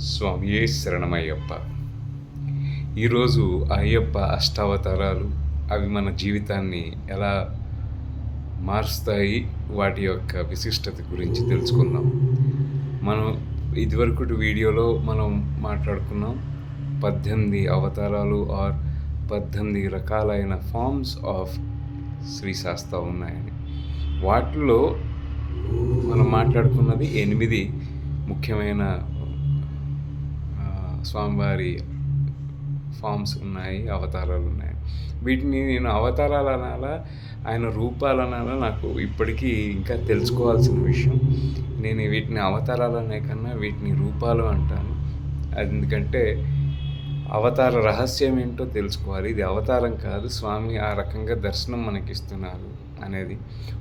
స్వామియే శరణమయ్యప్ప. ఈరోజు అయ్యప్ప అష్టావతారాలు అవి మన జీవితాన్ని ఎలా మారుస్తాయి వాటి యొక్క విశిష్టత గురించి తెలుసుకుందాం. మనం ఇదివరకు వీడియోలో మనం మాట్లాడుకున్నాం పద్దెనిమిది అవతారాలు ఆర్ పద్దెనిమిది రకాలైన ఫార్మ్స్ ఆఫ్ శ్రీ శాస్త్ర ఉన్నాయని. వాటిలో మనం మాట్లాడుకున్నది ఎనిమిది ముఖ్యమైన స్వామివారి ఫామ్స్ ఉన్నాయి అవతారాలు ఉన్నాయి. వీటిని నేను అవతారాలు అనాలా ఆయన రూపాలు అనాలా నాకు ఇప్పటికీ ఇంకా తెలుసుకోవాల్సిన విషయం. నేను వీటిని అవతారాలు అనే కన్నా వీటిని రూపాలు అంటాను. అది ఎందుకంటే అవతార రహస్యం ఏంటో తెలుసుకోవాలి. ఇది అవతారం కాదు స్వామి ఆ రకంగా దర్శనం మనకిస్తున్నారు అనేది.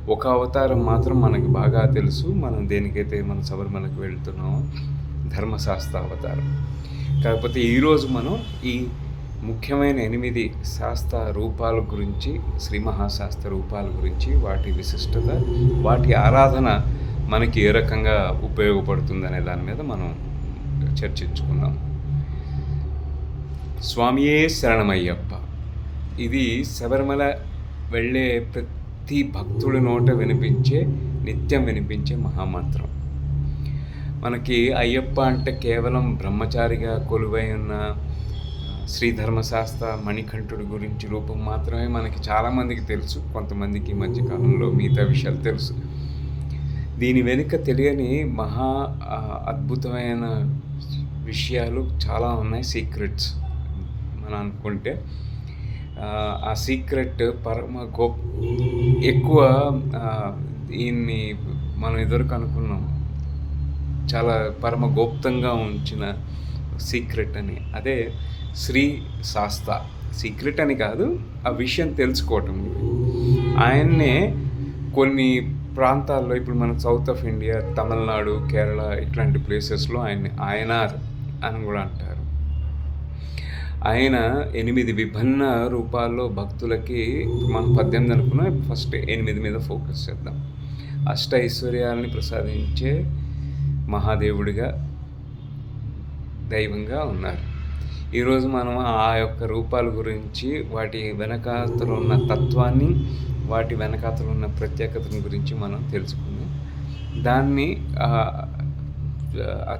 ఒక అవతారం మాత్రం మనకు బాగా తెలుసు. మనం దేనికైతే మన శబరిమలకు వెళ్తున్నామో ధర్మశాస్త్ర అవతారం. కాకపోతే ఈరోజు మనం ఈ ముఖ్యమైన ఎనిమిది శాస్త్ర రూపాల గురించి శ్రీ మహాశాస్త్ర రూపాల గురించి వాటి విశిష్టత వాటి ఆరాధన మనకి ఏ రకంగా ఉపయోగపడుతుందనే దాని మీద మనం చర్చించుకుందాం. స్వామియే శరణమయ్యప్ప. ఇది శబరిమల వెళ్ళే ప్రతి భక్తుడి నోట వినిపించే నిత్యం వినిపించే మహామంత్రం. మనకి అయ్యప్ప అంటే కేవలం బ్రహ్మచారిగా కొలువై ఉన్న శ్రీధర్మశాస్త్ర మణికంఠుడి గురించి రూపం మాత్రమే మనకి చాలామందికి తెలుసు. కొంతమందికి మధ్యకాలంలో మధ్య కాలంలో మిగతా విషయాలు తెలుసు. దీని వెనుక తెలియని మహా అద్భుతమైన విషయాలు చాలా ఉన్నాయి. సీక్రెట్స్ మనం అనుకుంటే ఆ, సీక్రెట్ పరమ గొప్ప ఎక్కువ దీన్ని మనం ఎదురుకు అనుకున్నాం. చాలా పరమ గోప్తంగా ఉంచిన సీక్రెట్ అని. అదే శ్రీ శాస్త. సీక్రెట్ అని కాదు ఆ విషయం తెలుసుకోవటం. ఆయన్నే కొన్ని ప్రాంతాల్లో ఇప్పుడు మన south of India Tamil Nadu Kerala ఇట్లాంటి ప్లేసెస్లో ఆయన్ని ఆయనార్ అని కూడా అంటారు. ఆయన ఎనిమిది విభిన్న రూపాల్లో భక్తులకి మనం పద్దెనిమిది అనుకున్నా ఫస్ట్ ఎనిమిది మీద ఫోకస్ చేద్దాం. అష్ట ఐశ్వర్యాలని ప్రసాదించే మహాదేవుడిగా దైవంగా ఉన్నారు. ఈరోజు మనం ఆ యొక్క రూపాల గురించి వాటి వెనకాతలు ఉన్న తత్వాన్ని వాటి వెనకాతలు ఉన్న ప్రత్యేకతను గురించి మనం తెలుసుకుందాం. దాన్ని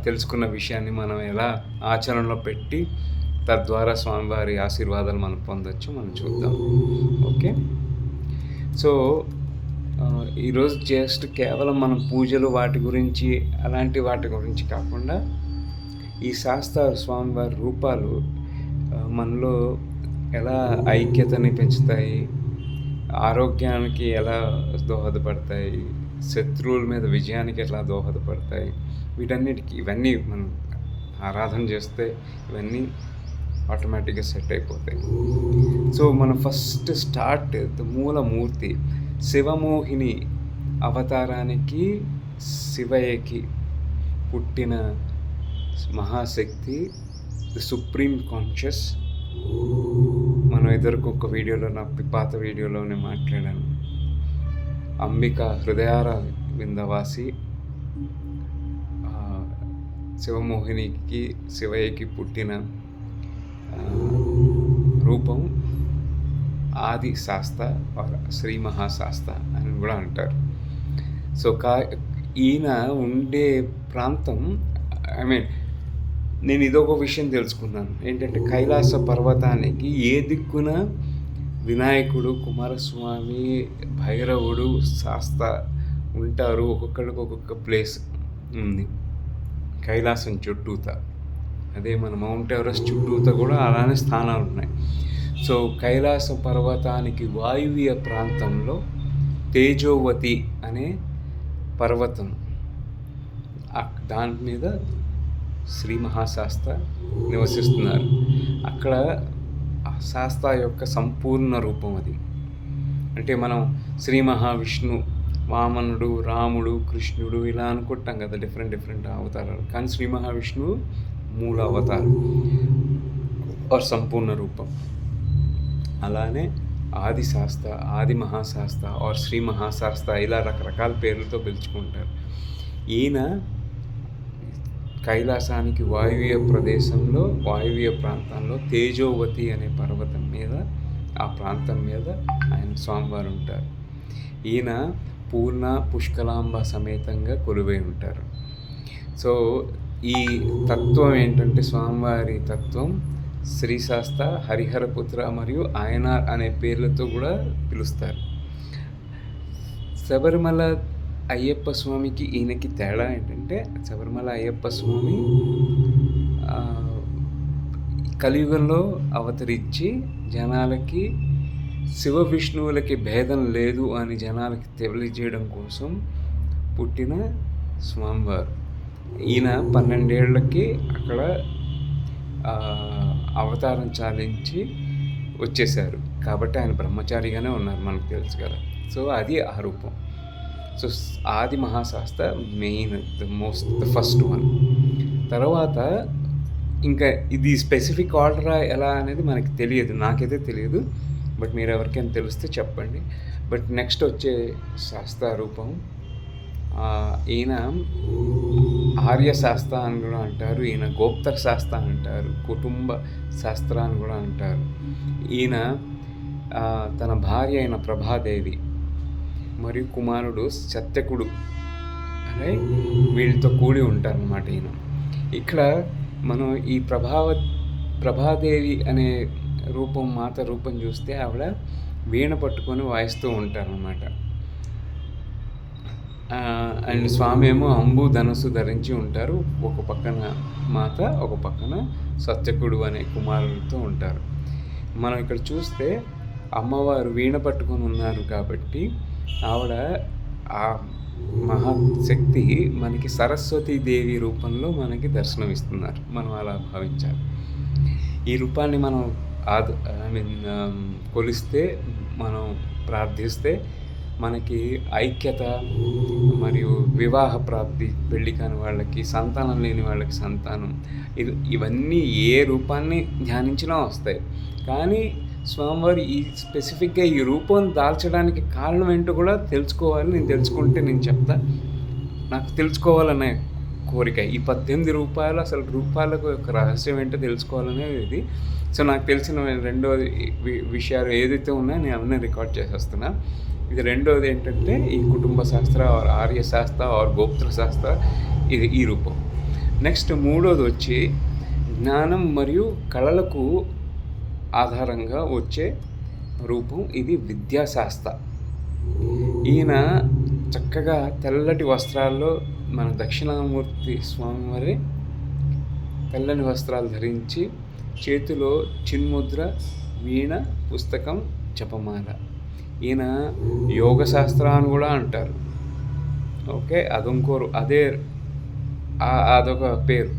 తెలుసుకున్న విషయాన్ని మనం ఎలా ఆచరణలో పెట్టి తద్వారా స్వామివారి ఆశీర్వాదాలు మనం పొందొచ్చు మనం చూద్దాం. ఓకే? సో ఈరోజు జస్ట్ కేవలం మనం పూజలు వాటి గురించి అలాంటి వాటి గురించి కాకుండా ఈ శాస్త్ర స్వామివారి రూపాలు మనలో ఎలా ఐక్యతని పెంచుతాయి ఆరోగ్యానికి ఎలా దోహదపడతాయి శత్రువుల మీద విజయానికి ఎలా దోహదపడతాయి వీటన్నిటికీ ఇవన్నీ మనం ఆరాధన చేస్తే ఇవన్నీ ఆటోమేటిక్గా సెట్ అయిపోతాయి. సో మన ఫస్ట్ స్టార్ట్ మూలమూర్తి శివమోహిని అవతారానికి శివయ్యకి పుట్టిన మహాశక్తి ది సుప్రీం కాన్షియస్ మనం ఇద్దరికి ఒక వీడియోలో నా పాత వీడియోలోనే మాట్లాడాను. అంబిక హృదయార విందవాసి శివమోహినికి శివయ్యకి పుట్టిన రూపం ఆది శాస్త ఆర్ శ్రీ మహాశాస్త అని కూడా అంటారు. సో కా ఈయన ఉండే ప్రాంతం ఐ మీన్ నేను ఇదొక విషయం తెలుసుకున్నాను. ఏంటంటే కైలాస పర్వతానికి ఏ దిక్కున వినాయకుడు కుమారస్వామి భైరవుడు శాస్త ఉంటారు ఒక్కొక్కడికి ఒక్కొక్క ప్లేస్ ఉంది. కైలాసం చుట్టూత. అదే మన మౌంట్ ఎవరెస్ట్ చుట్టూతో కూడా అలానే స్థానాలు ఉన్నాయి. సో కైలాస పర్వతానికి వాయువ్య ప్రాంతంలో తేజోవతి అనే పర్వతం. దాని మీద శ్రీ మహాశాస్త్ర నివసిస్తున్నారు. అక్కడ శాస్త్ర యొక్క సంపూర్ణ రూపం అది. అంటే మనం శ్రీ మహావిష్ణు వామనుడు రాముడు కృష్ణుడు ఇలా అనుకుంటాం కదా డిఫరెంట్ డిఫరెంట్ అవతారాలు. కానీ శ్రీ మహావిష్ణువు మూల అవతారం. ఆర్ సంపూర్ణ రూపం. అలానే ఆది శాస్త్ర ఆది మహాశాస్త్ర ఆర్ శ్రీ మహాశాస్త్ర ఇలా రకరకాల పేర్లతో పిలుచుకుంటారు. ఈయన కైలాసానికి వాయువ్య ప్రదేశంలో వాయువ్య ప్రాంతంలో తేజోవతి అనే పర్వతం మీద ఆ ప్రాంతం మీద ఆయన స్వామివారు ఉంటారు. ఈయన పూర్ణ పుష్కలాంబ సమేతంగా కొలువై ఉంటారు. సో ఈ తత్వం ఏంటంటే స్వామివారి తత్వం శ్రీశాస్త హరిహరపుత్ర మరియు ఆయనార్ అనే పేర్లతో కూడా పిలుస్తారు. శబరిమల అయ్యప్ప స్వామికి ఈయనకి తేడా ఏంటంటే శబరిమల అయ్యప్ప స్వామి కలియుగంలో అవతరించి జనాలకి శివ విష్ణువులకి భేదం లేదు అని జనాలకి తెలియజేయడం కోసం పుట్టిన స్వామివారు. ఈయన పన్నెండేళ్ళకి అక్కడ అవతారం చాలించి వచ్చేసారు కాబట్టి ఆయన బ్రహ్మచారిగానే ఉన్నారు మనకు తెలుసు కదా. సో అది ఆ రూపం. సో ఆది మహాశాస్త్ర main the most the first one. తర్వాత ఇంకా ఇది స్పెసిఫిక్ ఆర్డర్ ఎలా అనేది మనకి తెలియదు. నాకైతే తెలియదు. బట్ మీరు ఎవరికైనా తెలిస్తే చెప్పండి. బట్ నెక్స్ట్ వచ్చే శాస్త్ర రూపం ఈయన ఆర్య శాస్త్ర అని కూడా అంటారు ఈయన గోప్తర శాస్త్ర అంటారు కుటుంబ శాస్త్ర అని కూడా అంటారు. ఈయన తన భార్య అయిన ప్రభాదేవి మరియు కుమారుడు సత్యకుడు అనే వీళ్ళతో కూడి ఉంటారనమాట ఈయన. ఇక్కడ మనం ఈ ప్రభావ ప్రభాదేవి అనే రూపం మాత రూపం చూస్తే ఆవిడ వీణ పట్టుకొని వాయిస్తూ ఉంటారనమాట అండ్ స్వామి ఏమో అంబు ధనస్సు ధరించి ఉంటారు. ఒక పక్కన మాత ఒక పక్కన సత్యకుడు అనే కుమారులతో ఉంటారు. మనం ఇక్కడ చూస్తే అమ్మవారు వీణ పట్టుకొని ఉన్నారు కాబట్టి ఆవిడ ఆ మహాశక్తి మనకి సరస్వతీ దేవి రూపంలో మనకి దర్శనం ఇస్తున్నారు మనం అలా భావించాలి. ఈ రూపాన్ని మనం ఆద ఐ మీన్ కొలిస్తే మనం ప్రార్థిస్తే మనకి ఐక్యత మరియు వివాహ ప్రాప్తి పెళ్ళి కాని వాళ్ళకి సంతానం లేని వాళ్ళకి సంతానం. ఇది ఇవన్నీ ఏ రూపాన్ని ధ్యానించినా వస్తాయి. కానీ స్వామివారి ఈ స్పెసిఫిక్గా ఈ రూపం దాల్చడానికి కారణం ఏంటో కూడా తెలుసుకోవాలి. నేను తెలుసుకుంటే నేను చెప్తా. నాకు తెలుసుకోవాలనే కోరిక. ఈ పద్దెనిమిది రూపాయలు అసలు రూపాయలకు ఒక రహస్యం ఏంటో తెలుసుకోవాలనేది ఇది. సో నాకు తెలిసిన రెండో విషయాలు ఏదైతే ఉన్నాయో నేను అవన్నీ రికార్డ్ చేసేస్తున్నాను ఇది రెండోది ఏంటంటే ఈ కుటుంబ శాస్త్ర ఆర్ ఆర్య శాస్త్ర ఆర్ గోప్త్ర శాస్త్ర ఇది ఈ రూపం. నెక్స్ట్ మూడోది వచ్చి జ్ఞానం మరియు కళలకు ఆధారంగా వచ్చే రూపం ఇది విద్యాశాస్త్ర ఈయన చక్కగా తెల్లటి వస్త్రాల్లో మన దక్షిణామూర్తి స్వామివారి తెల్లని వస్త్రాలు ధరించి చేతిలో చిన్ముద్ర వీణ పుస్తకం జపమాల. ఈయన యోగ శాస్త్ర అని కూడా అంటారు. ఓకే అదొంకోరు అదే అదొక పేరు.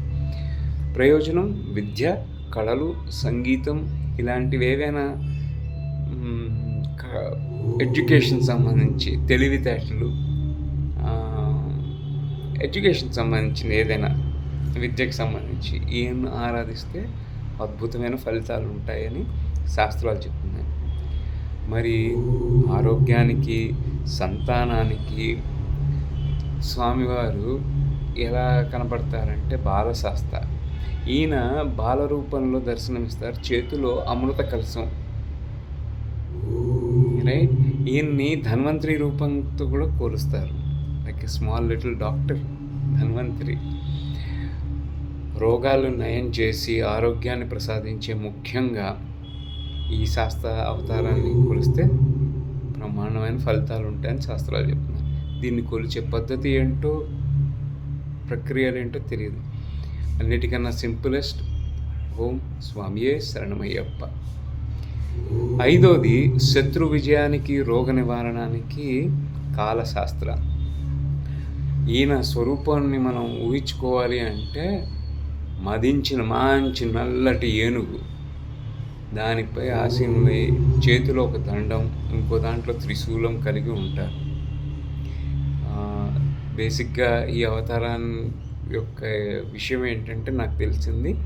ప్రయోజనం విద్య కళలు సంగీతం ఇలాంటివి ఏవైనా ఎడ్యుకేషన్ సంబంధించి తెలివితేటలు ఎడ్యుకేషన్ సంబంధించిన ఏదైనా విద్యకు సంబంధించి ఈయన్ను ఆరాధిస్తే అద్భుతమైన ఫలితాలు ఉంటాయని శాస్త్రాలు చెప్తున్నాయి. మరి ఆరోగ్యానికి సంతానానికి స్వామివారు ఎలా కనపడతారంటే బాలశాస్త్ర. ఈయన బాల రూపంలో దర్శనమిస్తారు. చేతిలో అమృత కలసం రైట్? ఈయన్ని ధన్వంతరి రూపంతో కూడా కోరుస్తారు like small little doctor Dhanvantari. రోగాలు నయం చేసి ఆరోగ్యాన్ని ప్రసాదించే ముఖ్యంగా ఈ శాస్త్ర అవతారాన్ని కొలిస్తే బ్రహ్మాండమైన ఫలితాలు ఉంటాయని శాస్త్రాలు చెప్తున్నారు. దీన్ని కొలిచే పద్ధతి ఏంటో ప్రక్రియలు ఏంటో తెలియదు. అన్నిటికన్నా సింపులెస్ట్ ఓం స్వామియే శరణమయ్యప్ప. ఐదోది శత్రు విజయానికి రోగ నివారణకి కాలశాస్త్ర. ఈయన స్వరూపాన్ని మనం ఊహించుకోవాలి అంటే మదించిన మంచి నల్లటి ఏనుగు. దానిపై ఆసీనులై చేతిలో ఒక దండం ఇంకో దాంట్లో త్రిశూలం కలిగి ఉంటారు. బేసిక్గా ఈ అవతారాన్ని యొక్క విషయం ఏంటంటే నాకు తెలిసింది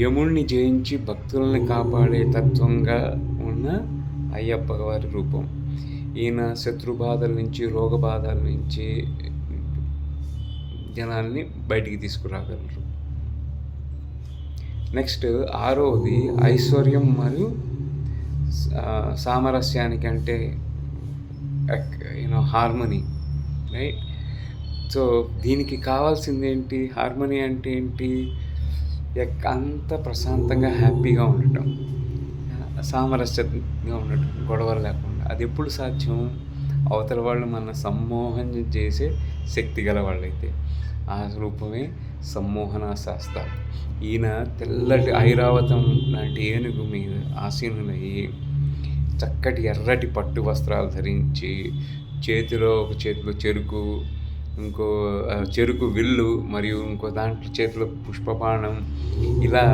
యముణ్ణి జయించి భక్తుల్ని కాపాడే తత్వంగా ఉన్న అయ్యప్ప వారి రూపం. ఈయన శత్రు బాధల నుంచి రోగ బాధల నుంచి జనాల్ని బయటికి తీసుకురాగలరు. నెక్స్ట్ ఆరోది ఐశ్వర్యం మరియు సామరస్యానికి అంటే యూనో హార్మనీ రైట్? సో దీనికి కావాల్సింది ఏంటి హార్మనీ అంటే ఏంటి? అంత ప్రశాంతంగా హ్యాపీగా ఉండటం. సామరస్యంగా ఉండటం గొడవలు లేకుండా. అది ఎప్పుడు సాధ్యం? అవతల వాళ్ళు మన సమ్మోహం చేసే శక్తి గల వాళ్ళైతే. ఆ రూపమే సమ్మోహన శాస్త్ర. ఈయన తెల్లటి ఐరావతం లాంటి ఏనుగు మీద ఆసీనులయ్యి చక్కటి ఎర్రటి పట్టు వస్త్రాలు ధరించి చేతిలో ఒక చేతిలో చెరుకు ఇంకో చెరుకు విల్లు మరియు ఇంకో దాంట్లో చేతిలో పుష్పపాణం ఇలా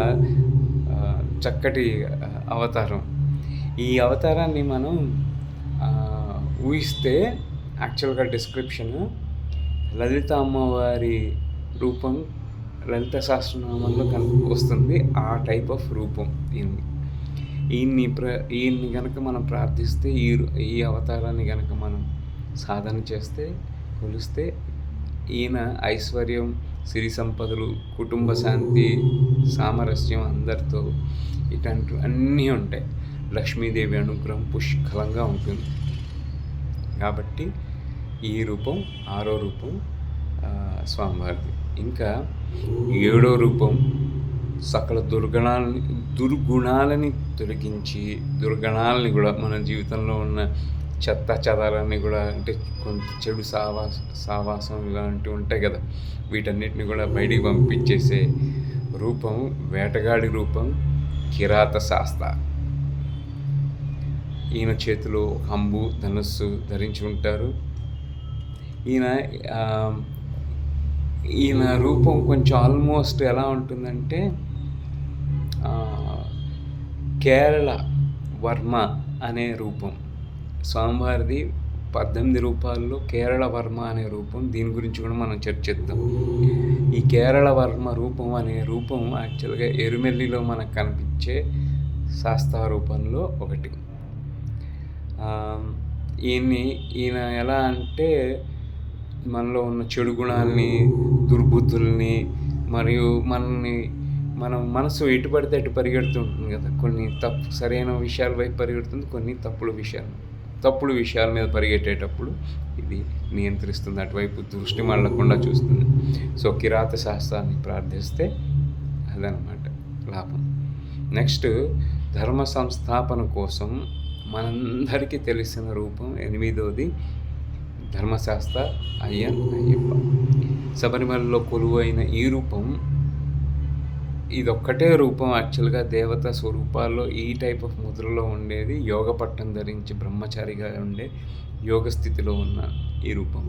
చక్కటి అవతారం. ఈ అవతారాన్ని మనం ఊహిస్తే యాక్చువల్గా డిస్క్రిప్షన్ లలిత అమ్మవారి రూపం లలిత సహస్రనామంలో కనుక వస్తుంది. ఆ టైప్ ఆఫ్ రూపం దీన్ని ఈయన్ని ప్ర ఈయన్ని కనుక మనం ప్రార్థిస్తే ఈ ఈ అవతారాన్ని కనుక మనం సాధన చేస్తే కొలిస్తే ఈయన ఐశ్వర్యం సిరి సంపదలు కుటుంబ శాంతి సామరస్యం అందరితో ఇట్లాంటి అన్నీ ఉంటాయి. లక్ష్మీదేవి అనుగ్రహం పుష్కలంగా ఉంటుంది. కాబట్టి ఈ రూపం ఆరో రూపం స్వామివారిది. ఇంకా ఏడో రూపం సకల దుర్గుణాలని దుర్గుణాలని తొలగించి దుర్గుణాలని కూడా మన జీవితంలో ఉన్న చెత్త చెదాలన్నీ కూడా అంటే కొంత చెడు సావా సావాసం ఇలాంటివి ఉంటాయి కదా. వీటన్నిటిని కూడా బయటికి పంపించేసే రూపం వేటగాడి రూపం కిరాత శాస్త ఈయన చేతిలో అంబు ధనస్సు ధరించి ఉంటారు. ఈయన ఈయన రూపం కొంచెం ఆల్మోస్ట్ ఎలా ఉంటుందంటే కేరళ వర్మ అనే రూపం. స్వామివారిది పద్దెనిమిది రూపాల్లో కేరళ వర్మ అనే రూపం. దీని గురించి కూడా మనం చర్చిద్దాం. ఈ కేరళ వర్మ రూపం అనే రూపం యాక్చువల్గా ఎరుమెల్లిలో మనకు కనిపించే శాస్త్ర రూపంలో ఒకటి. ఈయన్ని ఈయన ఎలా అంటే మనలో ఉన్న చెడు గుణాలని దుర్బుద్ధుల్ని మరియు మనల్ని మనం మనసు ఎటు పడితే అటు పరిగెడుతుంటుంది కదా. కొన్ని తప్పు సరైన విషయాల వైపు పరిగెడుతుంది కొన్ని తప్పుడు విషయాలు. తప్పుడు విషయాల మీద పరిగెట్టేటప్పుడు ఇది నియంత్రిస్తుంది అటువైపు దృష్టి మళ్ళకుండా చూస్తుంది. సో కిరాత శాస్త్రాన్ని ప్రార్థిస్తే అదనమాట లాభం. నెక్స్ట్ ధర్మ సంస్థాపన కోసం మనందరికీ తెలిసిన రూపం ఎనిమిదోది ధర్మశాస్త్ర అయ్యన్ అయ్యప్ప. శబరిమలలో కొలువైన ఈ రూపం ఇదొక్కటే రూపం యాక్చువల్గా దేవత స్వరూపాల్లో ఈ టైప్ ఆఫ్ ముద్రలో ఉండేది. యోగ పట్టం ధరించి బ్రహ్మచారిగా ఉండే యోగ స్థితిలో ఉన్న ఈ రూపం.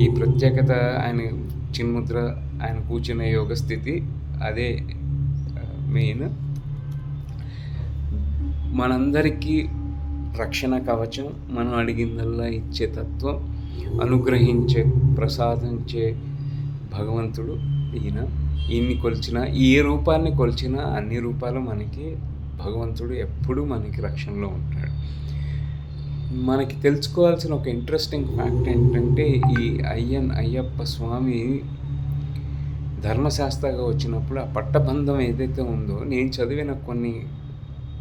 ఈ ప్రత్యేకత ఆయన చిన్ముద్ర ఆయన కూర్చున్న యోగ స్థితి అదే మెయిన్. మనందరికీ రక్షణ కవచం మనం అడిగిందల్లా ఇచ్చే తత్వం అనుగ్రహించే ప్రసాదించే భగవంతుడు ఈయన. ఈయన్ని కొలిచిన ఏ రూపాన్ని కొలిచినా అన్ని రూపాలు మనకి భగవంతుడు ఎప్పుడూ మనకి రక్షణలో ఉంటాడు. మనకి తెలుసుకోవాల్సిన ఒక ఇంట్రెస్టింగ్ ఫ్యాక్ట్ ఏంటంటే ఈ అయ్యన్ అయ్యప్ప స్వామి ధర్మశాస్త్రగా వచ్చినప్పుడు ఆ పట్టబంధం ఏదైతే ఉందో నేను చదివిన కొన్ని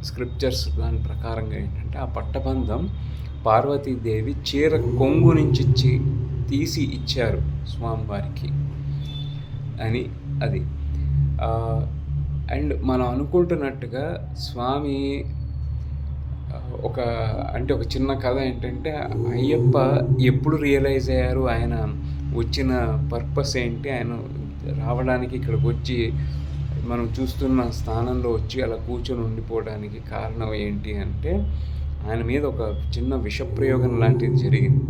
స్క్రిప్చర్స్ దాని ప్రకారంగా ఏంటంటే ఆ పట్టబంధం పార్వతీదేవి చీర కొంగు నుంచి తీసి ఇచ్చారు స్వామివారికి అని అది. అండ్ మనం అనుకుంటున్నట్టుగా స్వామి ఒక అంటే ఒక చిన్న కథ ఏంటంటే అయ్యప్ప ఎప్పుడు రియలైజ్ అయ్యారు? ఆయన వచ్చిన పర్పస్ ఏంటి? ఆయన రావడానికి ఇక్కడికి వచ్చి మనం చూస్తున్న స్థానంలో వచ్చి అలా కూర్చొని ఉండిపోవడానికి కారణం ఏంటి అంటే ఆయన మీద ఒక చిన్న విషప్రయోగం లాంటిది జరిగింది.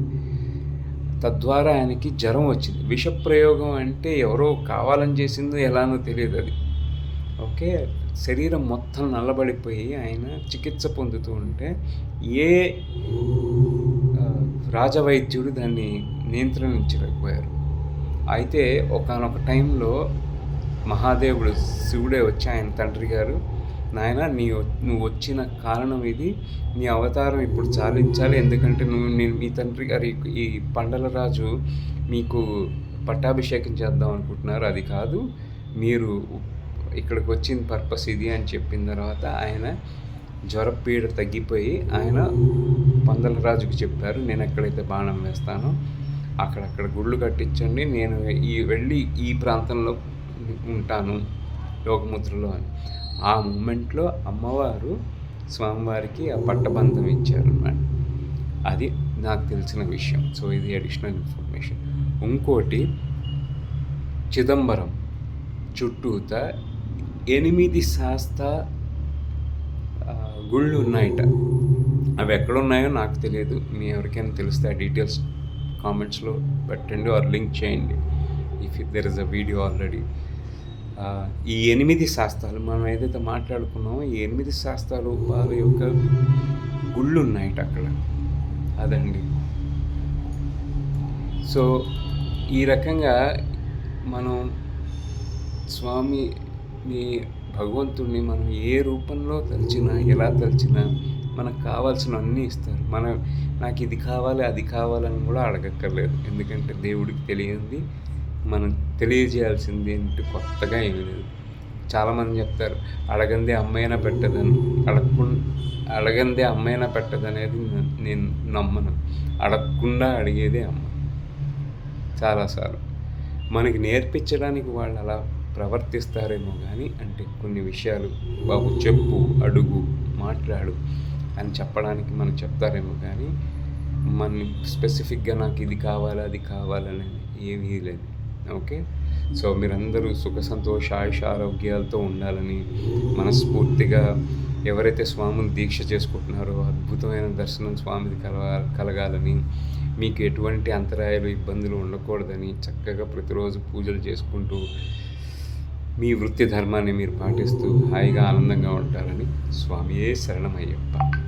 తద్వారా ఆయనకి జ్వరం వచ్చింది. విషప్రయోగం అంటే ఎవరో కావాలని చేసిందో ఎలానో తెలియదు అది. ఓకే? శరీరం మొత్తం నల్లబడిపోయి ఆయన చికిత్స పొందుతూ ఉంటే ఏ రాజవైద్యుడు దాన్ని నియంత్రించలేకపోయారు. అయితే ఒకనొక టైంలో మహాదేవుడు శివుడే వచ్చి ఆయన తండ్రి గారు నాయన నీ నువ్వు వచ్చిన కారణం ఇది. నీ అవతారం ఇప్పుడు చాలించాలి. ఎందుకంటే నువ్వు నేను మీ తండ్రి గారి ఈ పండల రాజు మీకు పట్టాభిషేకం చేద్దాం అనుకుంటున్నారు. అది కాదు. మీరు ఇక్కడికి వచ్చిన పర్పస్ ఇది అని చెప్పిన తర్వాత ఆయన జ్వరపీడ తగ్గిపోయి ఆయన పందల రాజుకి చెప్పారు నేను ఎక్కడైతే బాణం వేస్తానో అక్కడక్కడ గుళ్ళు కట్టించండి. నేను ఈ వెళ్ళి ఈ ప్రాంతంలో ఉంటాను యోగముద్రలో అని. ఆ మూమెంట్లో అమ్మవారు స్వామివారికి ఆ పట్టబంధం ఇచ్చారన్నమాట. అది నాకు తెలిసిన విషయం. సో ఇది అడిషనల్ ఇన్ఫర్మేషన్ ఇంకోటి చిదంబరం చుట్టూత ఎనిమిది శాస్త గుళ్ళు ఉన్నాయట. అవి ఎక్కడ ఉన్నాయో నాకు తెలియదు. మీ ఎవరికైనా తెలిస్తే ఆ డీటెయిల్స్ కామెంట్స్లో పెట్టండి ఆర్ లింక్ చేయండి. If there is a video already ఈ ఎనిమిది శాస్త్రాలు మనం ఏదైతే మాట్లాడుకున్నామో ఈ ఎనిమిది శాస్త్రాలు వారి యొక్క గుళ్ళు ఉన్నాయట అక్కడ. అదండి. సో ఈ రకంగా మనం స్వామి మీ భగవంతుడిని మనం ఏ రూపంలో తలిచినా ఎలా తలిచినా మనకు కావాల్సిన అన్నీ ఇస్తారు. మనం నాకు ఇది కావాలి అది కావాలని కూడా అడగక్కర్లేదు. ఎందుకంటే దేవుడికి తెలియంది మనం తెలియజేయాల్సింది ఏంటి కొత్తగా ఏమీ లేదు. చాలామంది చెప్తారు అడగందే అమ్మైనా పెట్టదని అడగకుండా అడగందే అమ్మైనా పెట్టదనేది నేను నమ్మను. అడగకుండా అడిగేదే అమ్మ. చాలాసార్లు మనకి నేర్పించడానికి వాళ్ళు అలా ప్రవర్తిస్తారేమో కానీ అంటే కొన్ని విషయాలు బాబు చెప్పు అడుగు మాట్లాడు అని చెప్పడానికి మనం చెప్తారేమో కానీ మన స్పెసిఫిక్గా నాకు ఇది కావాలి అది కావాలనేది ఏమీ లేదు. ఓకే? సో మీరందరూ సుఖ సంతోష ఆయుష ఆరోగ్యాలతో ఉండాలని మనస్ఫూర్తిగా ఎవరైతే స్వామిని దీక్ష చేసుకుంటున్నారో అద్భుతమైన దర్శనం స్వామిది కలవ కలగాలని మీకు ఎటువంటి అంతరాయాలు ఇబ్బందులు ఉండకూడదని చక్కగా ప్రతిరోజు పూజలు చేసుకుంటూ మీ వృత్తి ధర్మాన్ని మీరు పాటిస్తూ హాయిగా ఆనందంగా ఉంటారని స్వామియే శరణమయ్యప్ప.